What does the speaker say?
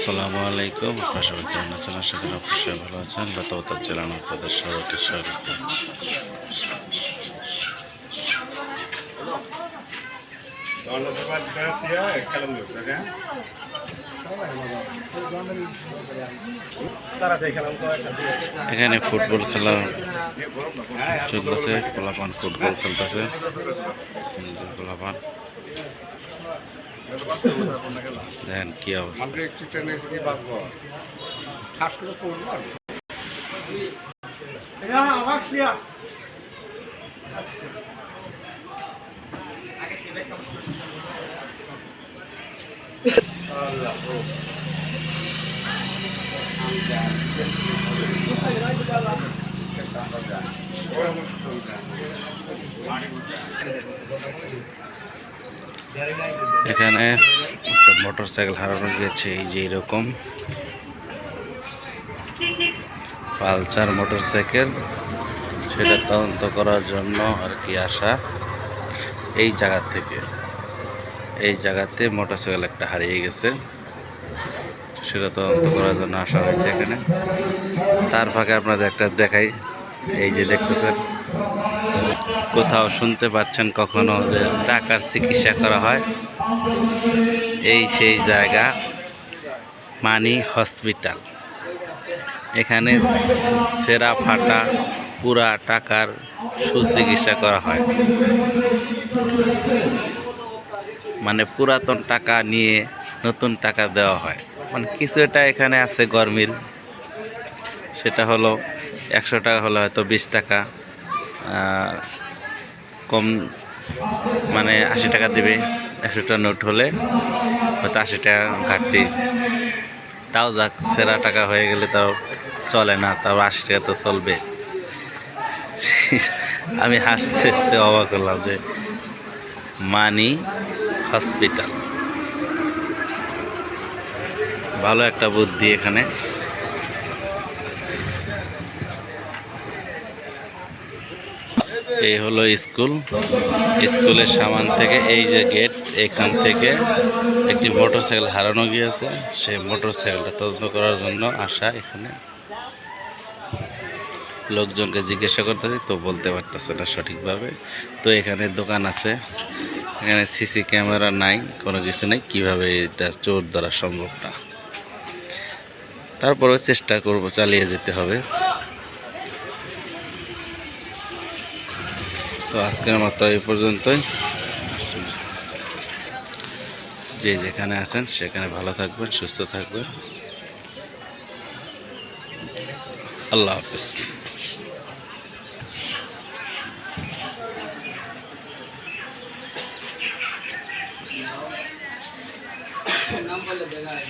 আসসালামু আলাইকুম। আপনার সবাই কেমন আছেন? আশা করি অবশ্যই ভালো আছেন। লতাবতার চ্যানেল আপনাদের সবাইকে স্বাগত এখানে ফুটবল খেলা চলতেছে পোলাপান ফুটবল খেলতেছে। পোলাপান দেখেন কি অবস্থা একটু টেনে এসে কি বাঁচবো ঠাস করে পড়ব আর এখানে একটা মোটর সাইকেল হারানো গেছে, এই যে এরকম। পালচার মোটর সাইকেল সেটা তদন্ত করার জন্য আর কি আসা। এই জায়গা থেকে। এই জায়গাতে মোটর সাইকেল একটা হারিয়ে গেছে। সেটা তদন্ত করার জন্য আসা হয়েছে এখানে। তার ফাঁকে আপনাদের একটা দেখাই। এই যে দেখতেছেন, কোথাও শুনতে পাচ্ছেন কখনো যে টাকার চিকিৎসা করা হয়? এই সেই জায়গা, মানি হসপিটাল। এখানে সেরা ফাটা পুরা টাকার সুচিকিৎসা করা হয়। মানে পুরাতন টাকা নিয়ে নতুন টাকা দেওয়া হয়। মানে কিছু এটা এখানে আছে গরমিল। সেটা হলো একশো টাকা হলে হয়তো বিশ টাকা কম মানে আশি টাকা দেবে। একশো টাকা নোট হলে হয়তো আশি টাকা ঘাটতি। তাও যাক, সেরা টাকা হয়ে গেলে তাও চলে না, তাও আশি টাকা তো চলবে। আমি হাসতে হাসতে অবাক হলাম যে মানি হসপিটাল। ভালো একটা বুদ্ধি এখানে। এই হলো স্কুল। স্কুলের সামান থেকে এই যে গেট, এখান থেকে একটি মোটরসাইকেল হারানো গিয়েছে। সেই মোটরসাইকেলটা তদন্ত করার জন্য আসা এখানে। লোকজনকে জিজ্ঞাসা করতেছে, তো বলতে পারতেছে না সঠিকভাবে। তো এখানে দোকান আছে, এখানে সিসি ক্যামেরা নাই, কোনো কিছু নেই, কীভাবে এটা চোর ধরা সম্ভব না। তারপরেও চেষ্টা করব, চালিয়ে যেতে হবে। তো আজকের মতো এই পর্যন্তই। যে যেখানে আছেন, সেখানে ভালো থাকবেন, সুস্থ থাকবেন। আল্লাহ হাফিজ। वाला जगह है